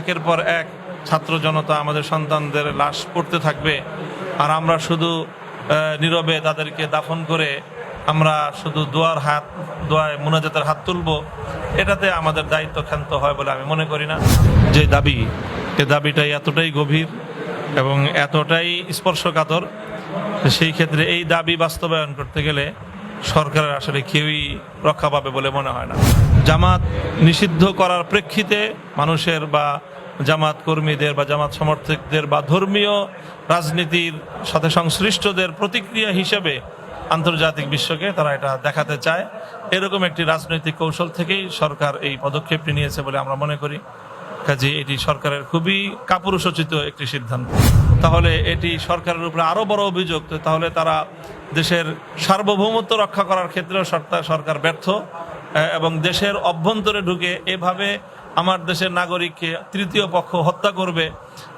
একের পর এক ছাত্র জনতা আমাদের সন্তানদের লাশ পড়তে থাকবে। আর আমরা শুধু নীরবে তাদেরকে দাফন করে আমরা শুধু দোয়ার হাত, দোয়ায় মুনাজাতের হাত তুলব, এটাতে আমাদের দায়িত্ব ক্ষান্ত হয় বলে আমি মনে করি না। যে দাবি, এ দাবিটাই এতটাই গভীর এবং এতটাই স্পর্শকাতর, সেই ক্ষেত্রে এই দাবি বাস্তবায়ন করতে গেলে সরকারের আসলে কেউই রক্ষা পাবে বলে মনে হয় না। জামাত নিষিদ্ধ করার প্রেক্ষিতে মানুষের বা জামাত কর্মীদের বা জামাত সমর্থকদের বা ধর্মীয় রাজনীতির সাথে সংশ্লিষ্টদের প্রতিক্রিয়া হিসেবে আন্তর্জাতিক বিশ্বকে তারা এটা দেখাতে চায়। এরকম একটি রাজনৈতিক কৌশল থেকেই সরকার এই পদক্ষেপটি নিয়েছে বলে আমরা মনে করি। কাজে এটি সরকারের খুবই কাপুরুষোচিত একটি সিদ্ধান্ত। তাহলে এটি সরকারের উপরে আরও বড় অভিযোগ তাহলে তারা দেশের সার্বভৌমত্ব রক্ষা করার ক্ষেত্রেও সরকার ব্যর্থ। এবং দেশের অভ্যন্তরে ঢুকে এভাবে আমার দেশের নাগরিককে তৃতীয় পক্ষ হত্যা করবে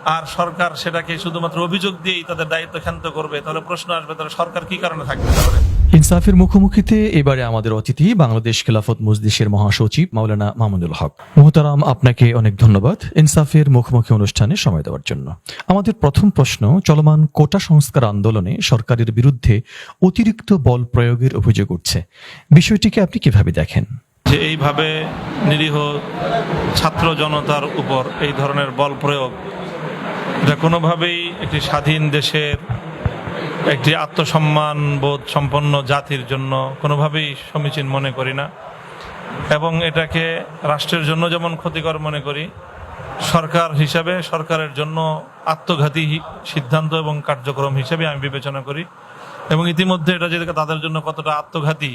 আর সরকার সেটাকে শুধুমাত্র অভিযোগ দিয়েই তাদের দায়িত্ব ক্ষান্ত করবে, তাহলে প্রশ্ন আসবে, তাহলে সরকার কি কারণে থাকবে তাহলে? ইনসাফের মুখোমুখিতে এবারে আমাদের অতিথি বাংলাদেশ খেলাফত মজলিসের মহাসচিব মাওলানা মামুনুল হক। মোহতারাম, আপনাকে অনেক ধন্যবাদ ইনসাফের মুখোমুখি অনুষ্ঠানে সময় দেওয়ার জন্য। আমাদের প্রথম প্রশ্ন, চলমান কোটা সংস্কার আন্দোলনে সরকারের বিরুদ্ধে অতিরিক্ত বল প্রয়োগের অভিযোগ উঠছে। বিষয়টিকে আপনি কীভাবে দেখেন? যে এইভাবে নিরীহ ছাত্র জনতার উপর এই ধরনের বল প্রয়োগ, এটা কোনোভাবেই একটি স্বাধীন দেশের একটি আত্মসম্মান বোধ সম্পন্ন জাতির জন্য কোনোভাবেই সমীচীন মনে করি না। এবং এটাকে রাষ্ট্রের জন্য যেমন ক্ষতিকর মনে করি, সরকার হিসাবে সরকারের জন্য আত্মঘাতী সিদ্ধান্ত এবং কার্যক্রম হিসেবে আমি বিবেচনা করি। এবং ইতিমধ্যে এটা যে তাদের জন্য কতটা আত্মঘাতী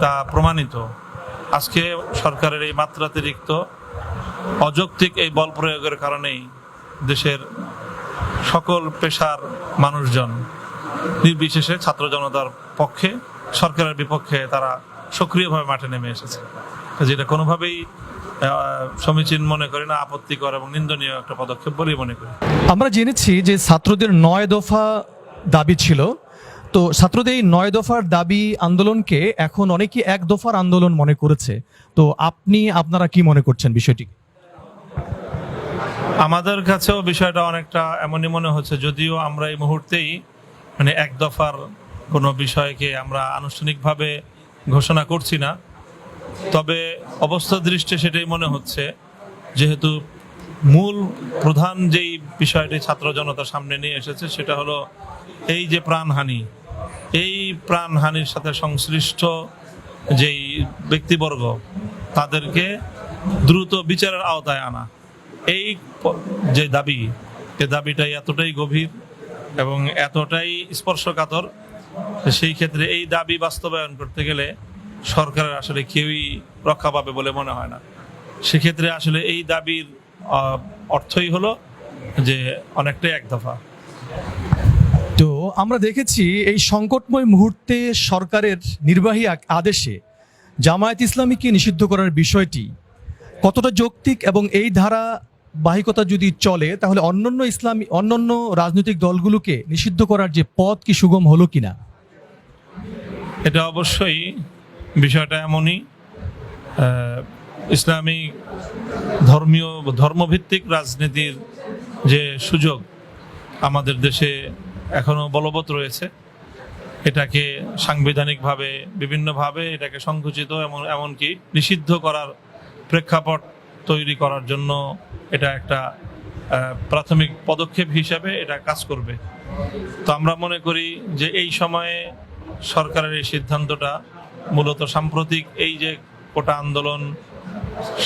তা প্রমাণিত। আজকে সরকারের এই মাত্রাতিরিক্ত অযৌক্তিক এই বল প্রয়োগের কারণেই দেশের সকল পেশার মানুষজন, নির্বিশেষে ছাত্র জনতার পক্ষে, সরকারের বিপক্ষে তারা সক্রিয়ভাবে মাঠে নেমে এসেছে। যেটা কোনোভাবেই সমীচীন মনে করি না, আপত্তিকর এবং নিন্দনীয় একটা পদক্ষেপ বলেই মনে করি। আমরা জেনেছি যে ছাত্রদের নয় দফা দাবি ছিল। তো ছাত্রদের এই নয় দফার দাবি আন্দোলনকে এখন অনেকে এক দফার আন্দোলন মনে করেছে। তো আপনি, আপনারা কি মনে করছেন বিষয়টি আমাদের কাছেও বিষয়টা অনেকটা এমনই মনে হচ্ছে, যদিও আমরা এই মুহূর্তেই মানে এক দফার কোনো বিষয়কে আমরা আনুষ্ঠানিকভাবে ঘোষণা করছি না। তবে অবস্থা দৃষ্টে সেটাই মনে হচ্ছে, যেহেতু মূল প্রধান যেই বিষয়টি ছাত্র জনতার সামনে নিয়ে এসেছে সেটা হলো এই যে প্রাণহানি। এই প্রাণহানির সাথে সংশ্লিষ্ট যেই ব্যক্তিবর্গ, তাদেরকে দ্রুত বিচারের আওতায় আনা। এই যে দাবি, এ দাবিটাই এতটাই গভীর এবং এতটাই স্পর্শকাতর সেই ক্ষেত্রে এই দাবি বাস্তবায়ন করতে গেলে সরকারের আসলে কেউই রক্ষা পাবে বলে মনে হয় না। সেক্ষেত্রে আসলে এই দাবির অর্থই হলো যে অনেকটাই এক দফা। তো আমরা দেখেছি এই সংকটময় মুহূর্তে সরকারের নির্বাহী আদেশে জামায়াত ইসলামীকে নিষিদ্ধ করার বিষয়টি কতটা যৌক্তিক এবং এই ধারা বাহিকতা যদি চলে, তাহলে অন্যান্য ইসলামী, অন্যান্য রাজনৈতিক দলগুলোকে নিষিদ্ধ করার যে পথ কি সুগম হলো কিনা? এটা অবশ্যই বিষয়টা এমনই ইসলামী ধর্মীয়, ধর্মভিত্তিক রাজনীতির যে সুযোগ আমাদের দেশে এখনও বলবৎ রয়েছে, এটাকে সাংবিধানিকভাবে বিভিন্নভাবে এটাকে সংকুচিত এমন এমনকি নিষিদ্ধ করার প্রেক্ষাপট তৈরি করার জন্য এটা একটা প্রাথমিক পদক্ষেপ হিসাবে এটা কাজ করবে। তো আমরা মনে করি যে এই সময়ে সরকারের এই সিদ্ধান্তটা মূলত সাম্প্রতিক এই যে কোটা আন্দোলন,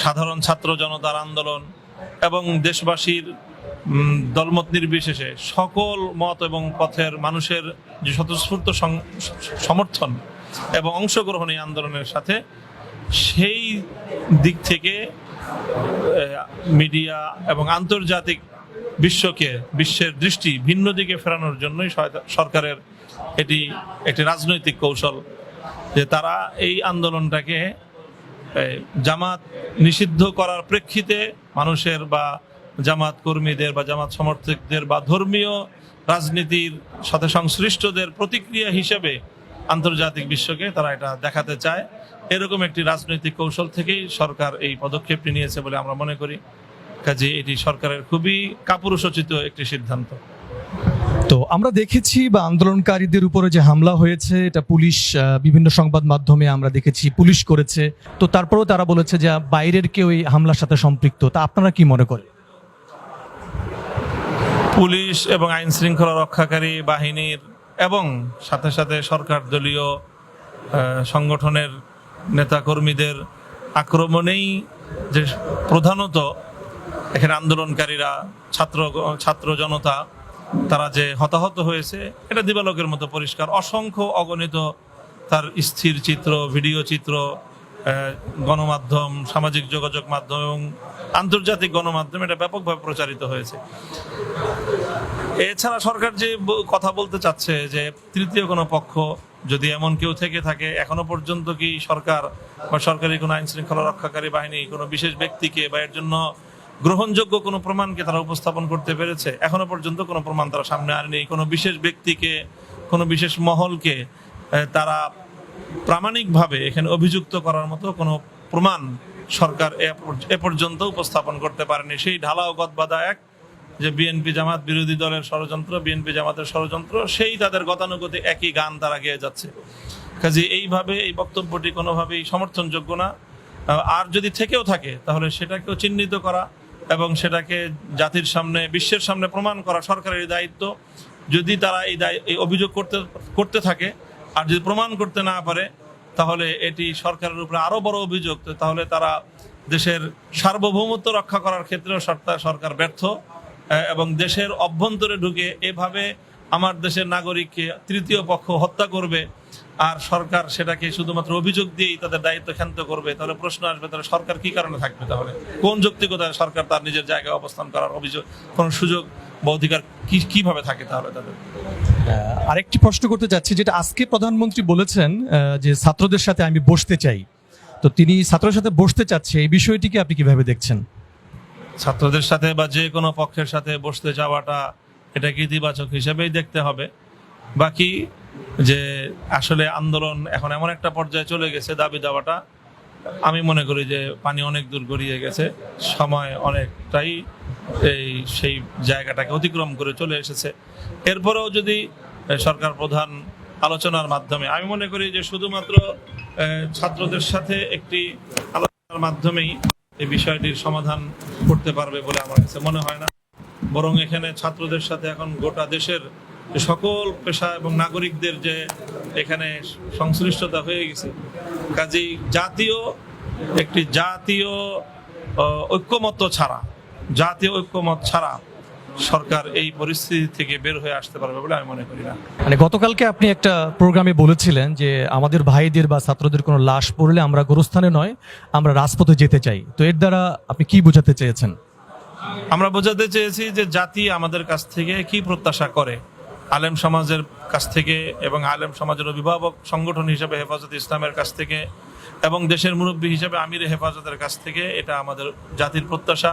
সাধারণ ছাত্র জনতার আন্দোলন এবং দেশবাসীর দলমত নির্বিশেষে সকল মত এবং পথের মানুষের যে স্বতঃস্ফূর্ত সমর্থন এবং অংশগ্রহণ এই আন্দোলনের সাথে সেই দিক থেকে মিডিয়া এবং আন্তর্জাতিক বিশ্বকে, বিশ্বের দৃষ্টি ভিন্ন দিকে ফেরানোর জন্যই সরকারের এটি একটি রাজনৈতিক কৌশল যে তারা এই আন্দোলনটাকে জামাত নিষিদ্ধ করার প্রেক্ষিতে মানুষের বা জামাত কর্মীদের বা জামাত সমর্থকদের বা ধর্মীয় রাজনীতির সাথে সংশ্লিষ্টদের প্রতিক্রিয়া হিসেবে আন্তর্জাতিক বিশ্বকে তারা এটা দেখাতে চায়। এরকম একটি রাজনৈতিক কৌশল থেকেই সরকার এই পদক্ষেপটি নিয়েছে বলে আমরা মনে করি। কাজে এটি সরকারের খুবই কাপুরুষোচিত একটি সিদ্ধান্ত। তো আমরা দেখেছি বা আন্দোলনকারীদের উপরে যে হামলা হয়েছে এটা পুলিশ বিভিন্ন সংবাদ মাধ্যমে আমরা দেখেছি পুলিশ করেছে। তো তারপরেও তারা বলেছে যে বাইরের কেউ এই হামলার সাথে সম্পৃক্ত। তা আপনারা কি মনে করেন? পুলিশ এবং আইন শৃঙ্খলা রক্ষাকারী বাহিনীর এবং সাথে সাথে সরকার দলীয় সংগঠনের নেতাকর্মীদের আক্রমণেই যে প্রধানত এখানে আন্দোলনকারীরা, ছাত্র ছাত্র জনতা, তারা যে হতাহত হয়েছে, এটা দিবালোকের মতো পরিষ্কার। অসংখ্য অগণিত তার স্থির চিত্র, ভিডিও চিত্র গণমাধ্যম, সামাজিক যোগাযোগ মাধ্যম এবং আন্তর্জাতিক গণমাধ্যম এটা ব্যাপকভাবে প্রচারিত হয়েছে। এছাড়া সরকার যে কথা বলতে চাচ্ছে যে তৃতীয় কোনো পক্ষ যদি এমন কেউ থেকে থাকে, এখনও পর্যন্ত কি সরকার বা সরকারি কোনো আইন শৃঙ্খলা রক্ষাকারী বাহিনী কোনো বিশেষ ব্যক্তিকে বা এর জন্য গ্রহণযোগ্য কোনো প্রমাণকে তারা উপস্থাপন করতে পেরেছে? এখনও পর্যন্ত কোনো প্রমাণ তারা সামনে আনেনি। কোনো বিশেষ ব্যক্তিকে, কোনো বিশেষ মহলকে তারা প্রামাণিকভাবে এখানে অভিযুক্ত করার মতো কোনো প্রমাণ সরকার এ পর্যন্ত উপস্থাপন করতে পারেনি। সেই ঢালাও গদবাদা এক যে বিএনপি জামাত বিরোধী দলের ষড়যন্ত্র, বিএনপি জামাতের ষড়যন্ত্র, সেই তাদের গতানুগতিক একই গান তারা গেয়ে যাচ্ছে। কাজে এইভাবে এই বক্তব্যটি কোনোভাবেই সমর্থনযোগ্য না। আর যদি থেকেও থাকে, তাহলে সেটাকেও চিহ্নিত করা এবং সেটাকে জাতির সামনে, বিশ্বের সামনে প্রমাণ করা সরকারের দায়িত্ব। যদি তারা এই দায়- এই অভিযোগ করতে করতে থাকে আর যদি প্রমাণ করতে না পারে, তাহলে এটি সরকারের উপরে আরও বড় অভিযোগ। তাহলে তারা দেশের সার্বভৌমত্ব রক্ষা করার ক্ষেত্রেও সরকার ব্যর্থ। এবং দেশের অভ্যন্তরে ঢুকে এভাবে আমার দেশের নাগরিককে তৃতীয় পক্ষ হত্যা করবে আর সরকার সেটাকে শুধুমাত্র অভিযোগ দিয়েই তাদের দায়িত্ব ক্ষান্ত করবে, তাহলে প্রশ্ন আসবে, তাহলে সরকার কি কারণে থাকবে তাহলে? কোন যৌক্তিকতায় সরকার তার নিজের জায়গায় অবস্থান করার অভিযোগ, কোন সুযোগ বা অধিকার কি, কীভাবে থাকে তাহলে তাদের? আরেকটি প্রশ্ন করতে চাচ্ছি, যেটা আজকে প্রধানমন্ত্রী বলেছেন যে ছাত্রদের সাথে আমি বসতে চাই। তো তিনি ছাত্রের সাথে বসতে চাচ্ছে, এই বিষয়টিকে আপনি কীভাবে দেখছেন? ছাত্রদের সাথে বা যে কোনো পক্ষের সাথে বসতে যাওয়াটা এটাকে ইতিবাচক হিসেবেই দেখতে হবে। বাকি যে আসলে আন্দোলন এখন এমন একটা পর্যায়ে চলে গেছে দাবি দাওয়াটা, আমি মনে করি যে পানি অনেক দূর গড়িয়ে গেছে, সময় অনেকটাই এই সেই জায়গাটাকে অতিক্রম করে চলে এসেছে। এরপরেও যদি সরকার প্রধান আলোচনার মাধ্যমে, আমি মনে করি যে শুধুমাত্র ছাত্রদের সাথে একটি আলোচনার মাধ্যমেই এই বিষয়টির সমাধান করতে পারবে বলে আমার কাছে মনে হয় না। বরং এখানে ছাত্রদের সাথে এখন গোটা দেশের সকল পেশা এবং নাগরিকদের যে এখানে সংশ্লিষ্টতা হয়ে গেছে, কাজেই জাতীয়, একটি জাতীয় ঐক্যমত্য ছাড়া, জাতীয় ঐক্যমত ছাড়া সরকার এই পরিস্থিতি থেকে বের হয়ে আসতে পারবে বলে আমি মনে করি না। মানে গতকালকে আপনি একটা প্রোগ্রামে বলেছিলেন যে আমাদের ভাইদের বা ছাত্রদের কোনো লাশ পড়লে আমরা গোরস্থানে নয় আমরা রাজপথে যেতে চাই। তো এর দ্বারা আপনি কি বোঝাতে চেয়েছেন? আমরা বোঝাতে চেয়েছি যে জাতি আমাদের কাছ থেকে কি প্রত্যাশা করে। আলেম সমাজের কাছ থেকে এবং আলেম সমাজের অভিভাবক সংগঠন হিসেবে হেফাজত ইসলামের কাছ থেকে এবং দেশের মুরব্বী হিসেবে আমির হেফাজতের কাছ থেকে এটা আমাদের জাতির প্রত্যাশা।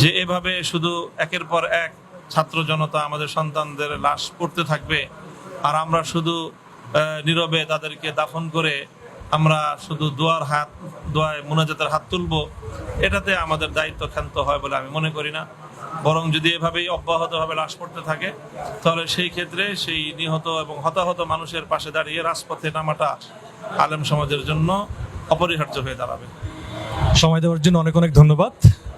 যে এভাবে শুধু একের পর এক ছাত্র জনতা আমাদের সন্তানদের লাশ পড়তে থাকবে, আর আমরা শুধু নীরবে তাদেরকে দাফন করে আমরা শুধু দোয়ার হাত, দোয়ায় মোনাজাতের হাত তুলব, এটাতে আমাদের দায়িত্ব ক্ষান্ত হয় বলে আমি মনে করি না। বরং যদি এভাবেই অব্যাহতভাবে লাশ পড়তে থাকে, তাহলে সেই ক্ষেত্রে সেই নিহত এবং হতাহত মানুষের পাশে দাঁড়িয়ে রাজপথে নামাটা আলেম সমাজের জন্য অপরিহার্য হয়ে দাঁড়াবে। সময় দেওয়ার জন্য অনেক অনেক ধন্যবাদ।